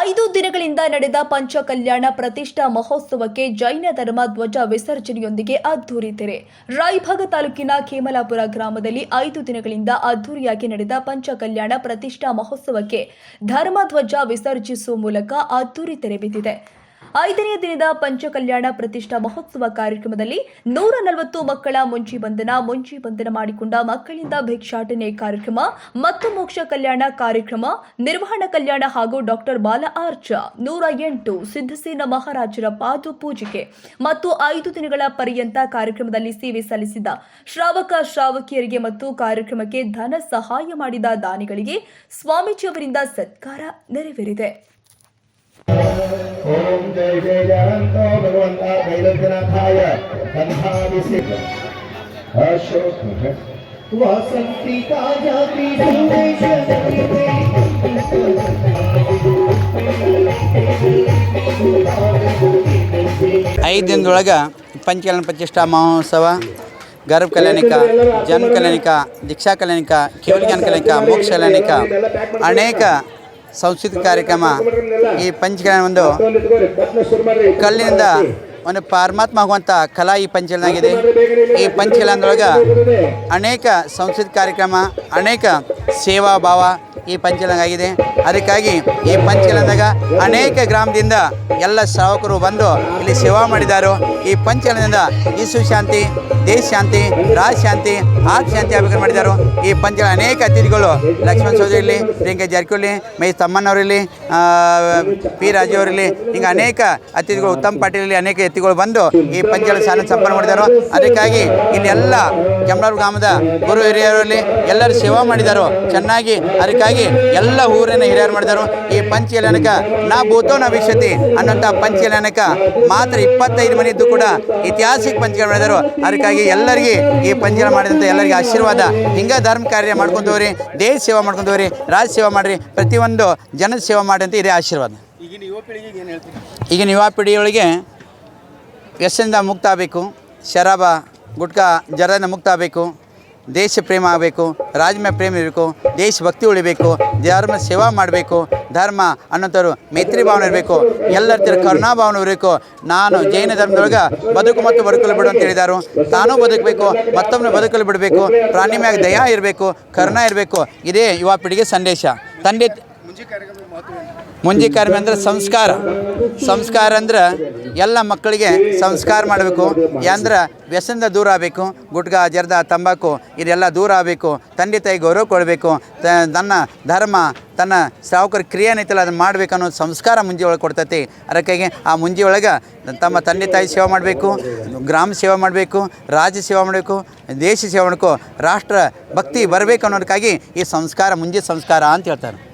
ಐದು ದಿನಗಳಿಂದ ನಡೆದ ಪಂಚಕಲ್ಯಾಣ ಪ್ರತಿಷ್ಠಾ ಮಹೋತ್ಸವಕ್ಕೆ ಜೈನ ಧರ್ಮ ಧ್ವಜ ವಿಸರ್ಜನೆಯೊಂದಿಗೆ ಅದ್ದೂರಿ ತೆರೆ ರಾಯಭಾಗ ತಾಲೂಕಿನ ಖೇಮಲಾಪುರ ಗ್ರಾಮದಲ್ಲಿ ಐದು ದಿನಗಳಿಂದ ಅದ್ದೂರಿಯಾಗಿ ನಡೆದ ಪಂಚಕಲ್ಯಾಣ ಪ್ರತಿಷ್ಠಾ ಮಹೋತ್ಸವಕ್ಕೆ ಧರ್ಮ ಧ್ವಜ ವಿಸರ್ಜಿಸುವ ಮೂಲಕ ಅದ್ದೂರಿ ತೆರೆ ಬಿದ್ದಿದೆ. ಐದನೇ ದಿನದ ಪಂಚಕಲ್ಯಾಣ ಪ್ರತಿಷ್ಠಾ ಮಹೋತ್ಸವ ಕಾರ್ಯಕ್ರಮದಲ್ಲಿ ನೂರ ನಲವತ್ತು ಮಕ್ಕಳ ಮುಂಚಿ ಬಂಧನ ಮುಂಚಿ ಬಂಧನ ಮಾಡಿಕೊಂಡ ಮಕ್ಕಳಿಂದ ಭಿಕ್ಷಾಟನೆ ಕಾರ್ಯಕ್ರಮ, ಮತ್ತು ಮೋಕ್ಷ ಕಲ್ಯಾಣ ಕಾರ್ಯಕ್ರಮ, ನಿರ್ವಹಣಾ ಕಲ್ಯಾಣ ಹಾಗೂ ಡಾಕ್ಟರ್ ಬಾಲ ಆರ್ಚ, ನೂರ ಎಂಟು ಸಿದ್ದಸೇನ ಮಹಾರಾಜರ ಪಾದು ಪೂಜಿಕೆ, ಮತ್ತು ಐದು ದಿನಗಳ ಪರ್ಯಂತ ಕಾರ್ಯಕ್ರಮದಲ್ಲಿ ಸೇವೆ ಸಲ್ಲಿಸಿದ ಶ್ರಾವಕ ಶ್ರಾವಕಿಯರಿಗೆ ಮತ್ತು ಕಾರ್ಯಕ್ರಮಕ್ಕೆ ಧನ ಸಹಾಯ ಮಾಡಿದ ದಾನಿಗಳಿಗೆ ಸ್ವಾಮೀಜಿಯವರಿಂದ ಸತ್ಕಾರ ನೆರವೇರಿದೆ. ಓಂ ಜಯ ಜಯ ಜಯಂತೋ ಭಗವಂತ ದೈವಜನಾಥಾಯ ಕಂಠಾಭಿಷೇಕ ಅಶೋಕ ವಸಂತಿ ಜಾತಿ ಸಂದೇಶ ಐದು ದಿನದೊಳಗೆ ಪಂಚಕಲ್ಯಾಣ ಪ್ರತಿಷ್ಠಾ ಮಹೋತ್ಸವ ಗರ್ಭ ಕಲ್ಯಾಣಿಕ ಜನ್ಮ ಕಲ್ಯಾಣಿಕ ದೀಕ್ಷಾ ಕಲ್ಯಾಣಿಕ ಕೇವಲಜ್ಞಾನ ಕಲ್ಯಾಣಿಕ ಮೋಕ್ಷ ಕಲ್ಯಾಣಿಕ ಅನೇಕ ಸಾಂಸ್ಕೃತಿಕ ಕಾರ್ಯಕ್ರಮ ಈ ಪಂಚಗಳ ಒಂದು ಕಲ್ಲಿನಿಂದ ಒಂದು ಪರಮಾತ್ಮ ಆಗುವಂಥ ಕಲಾ ಈ ಪಂಚಗಳಾಗಿದೆ ಈ ಪಂಚಕಲ್ಯಾಣದೊಳಗೆ ಅನೇಕ ಸಾಂಸ್ಕೃತಿಕ ಕಾರ್ಯಕ್ರಮ, ಅನೇಕ ಸೇವಾ ಭಾವ ಈ ಪಂಚಲಂಗ ಆಗಿದೆ. ಅದಕ್ಕಾಗಿ ಈ ಪಂಚಲಂಗ ಅನೇಕ ಗ್ರಾಮದಿಂದ ಎಲ್ಲ ಶ್ರಾವಕರು ಬಂದು ಇಲ್ಲಿ ಸೇವಾ ಮಾಡಿದ್ದಾರೆ ಈ ಪಂಚಲನದಿಂದ ಯಶು ಶಾಂತಿ, ದೇಶ ಶಾಂತಿ, ರಾಜ ಶಾಂತಿ ಆತ್ಮ ಶಾಂತಿ ಆಗ್ಬೇಕು ಮಾಡಿದ್ದಾರೆ ಈ ಪಂಚಲ ಅನೇಕ ಅತಿಥಿಗಳು ಲಕ್ಷ್ಮಣ ಸೌದಿ ಇರಲಿ ಪ್ರಿಯಾಂಕಾ ಜಾರಕಿಹೊಳಿ ಮೈ ತಮ್ಮಣ್ಣವರಿರಲಿ ಪಿ ರಾಜು ಅವರಿರಲಿ ಹಿಂಗೆ ಅನೇಕ ಅತಿಥಿಗಳು, ಉತ್ತಮ ಪಾಟೀಲಲ್ಲಿ ಅನೇಕ ಅತಿಥಿಗಳು ಬಂದು ಈ ಪಂಚಾಯತ್ ಸಾಲ ಸಂಪನ್ನ ಮಾಡಿದರು. ಅದಕ್ಕಾಗಿ ಇಲ್ಲಿ ಎಲ್ಲ ಕೆಂಬಳೂರು ಗ್ರಾಮದ ಗುರು ಹಿರಿಯರಲ್ಲಿ ಎಲ್ಲರೂ ಸೇವಾ ಮಾಡಿದರು. ಚೆನ್ನಾಗಿ ಅದಕ್ಕಾಗಿ ಎಲ್ಲ ಊರಿನ ಹಿರಿಯರು ಮಾಡಿದರು. ಈ ಪಂಚಕಲ್ಯಾಣಕ ನಾ ಭೂತೋ ನಾ ವಿಶ್ಯತಿ ಅನ್ನೋಂಥ ಅನಕ ಮಾತ್ರ ಇಪ್ಪತ್ತೈದು ಮನೆ ಇದ್ದು ಕೂಡ ಐತಿಹಾಸಿಕ ಪಂಚಗಳು ಮಾಡಿದರು. ಅದಕ್ಕಾಗಿ ಎಲ್ಲರಿಗೆ ಈ ಪಂಚಲ ಮಾಡಿದಂಥ ಎಲ್ಲರಿಗೆ ಆಶೀರ್ವಾದ. ಹಿಂಗ ಧರ್ಮ ಕಾರ್ಯ ಮಾಡ್ಕೊಂತವ್ರಿ, ದೇಶ ಸೇವಾ ಮಾಡ್ಕೊಂತವ್ರಿ ರಾಜ ಸೇವಾ ಮಾಡಿರಿ. ಪ್ರತಿಯೊಂದು ಜನ ಸೇವಾ ಮಾಡಿ ಅಂತ ಇದೇ ಆಶೀರ್ವಾದ. ಈಗಿನ ಯುವ ಪೀಳಿಗೆಯೊಳಗೆ ವ್ಯಸನದಿಂದ ಮುಕ್ತ ಆಗಬೇಕು ಶರಾಬ ಗುಟ್ಕಾ ಜರದಿಂದ ಮುಕ್ತ ಆಗಬೇಕು ದೇಶ ಪ್ರೇಮ ಆಗಬೇಕು ರಾಜ್ಯ ಪ್ರೇಮ ಇರಬೇಕು ದೇಶಭಕ್ತಿ ಉಳಿಬೇಕು ಧರ್ಮ ಸೇವಾ ಮಾಡಬೇಕು ಧರ್ಮ ಅನ್ನೋಂಥವ್ರು ಮೈತ್ರಿ ಭಾವನೆ ಇರಬೇಕು ಎಲ್ಲರ ತರ ಕರುಣಾ ಭಾವನೆ ಇರಬೇಕು. ನಾನು ಜೈನ ಧರ್ಮದೊಳಗೆ ಬದುಕು ಮತ್ತು ಬದುಕಲು ಬಿಡು ಅಂತ ಹೇಳಿದಾರು. ತಾನೂ ಬದುಕಬೇಕು ಮತ್ತೊಮ್ಮೆ ಬದುಕಲು ಬಿಡಬೇಕು. ಪ್ರಾಣಿ ಮ್ಯಾಗ ದಯಾ ಇರಬೇಕು ಕರುಣಾ ಇರಬೇಕು. ಇದೇ ಯುವ ಪೀಳಿಗೆ ಸಂದೇಶ. ತಂದೆ ಮುಂಜಿ ಕಾರ್ಯಕ್ರಮ ಅಂದ್ರೆ ಸಂಸ್ಕಾರ. ಸಂಸ್ಕಾರ ಅಂದ್ರೆ ಎಲ್ಲ ಮಕ್ಕಳಿಗೆ ಸಂಸ್ಕಾರ ಮಾಡಬೇಕು. ಅಂದ್ರೆ ವ್ಯಸನದ ದೂರ ಆಗಬೇಕು. ಗುಟ್ಕಾ, ಜರ್ದ, ತಂಬಾಕು, ಇದೆಲ್ಲ ದೂರ ಆಗಬೇಕು. ತಂದೆ ತಾಯಿ ಗೌರವ ಕೊಡಬೇಕು. ತನ್ನ ಧರ್ಮ, ತನ್ನ ಸಾವುಕರ ಕ್ರಿಯೆ ಏನೈತಲ್ಲ ಅದನ್ನು ಮಾಡಬೇಕು ಅನ್ನೋ ಸಂಸ್ಕಾರ ಮುಂಜಿ ಒಳಗೆ ಕೊಡ್ತೈತಿ. ಅದಕ್ಕಾಗಿ ಆ ಮುಂಜಿ ಒಳಗೆ ತಮ್ಮ ತಂದೆ ತಾಯಿ ಸೇವೆ ಮಾಡಬೇಕು, ಗ್ರಾಮ ಸೇವೆ ಮಾಡಬೇಕು, ರಾಜ್ಯ ಸೇವೆ ಮಾಡಬೇಕು, ದೇಶ ಸೇವೆ ಮಾಡಬೇಕು ರಾಷ್ಟ್ರ ಭಕ್ತಿ ಬರಬೇಕು ಅನ್ನೋದಕ್ಕಾಗಿ ಈ ಸಂಸ್ಕಾರ ಮುಂಜಿ ಸಂಸ್ಕಾರ ಅಂತ ಹೇಳ್ತಾರೆ.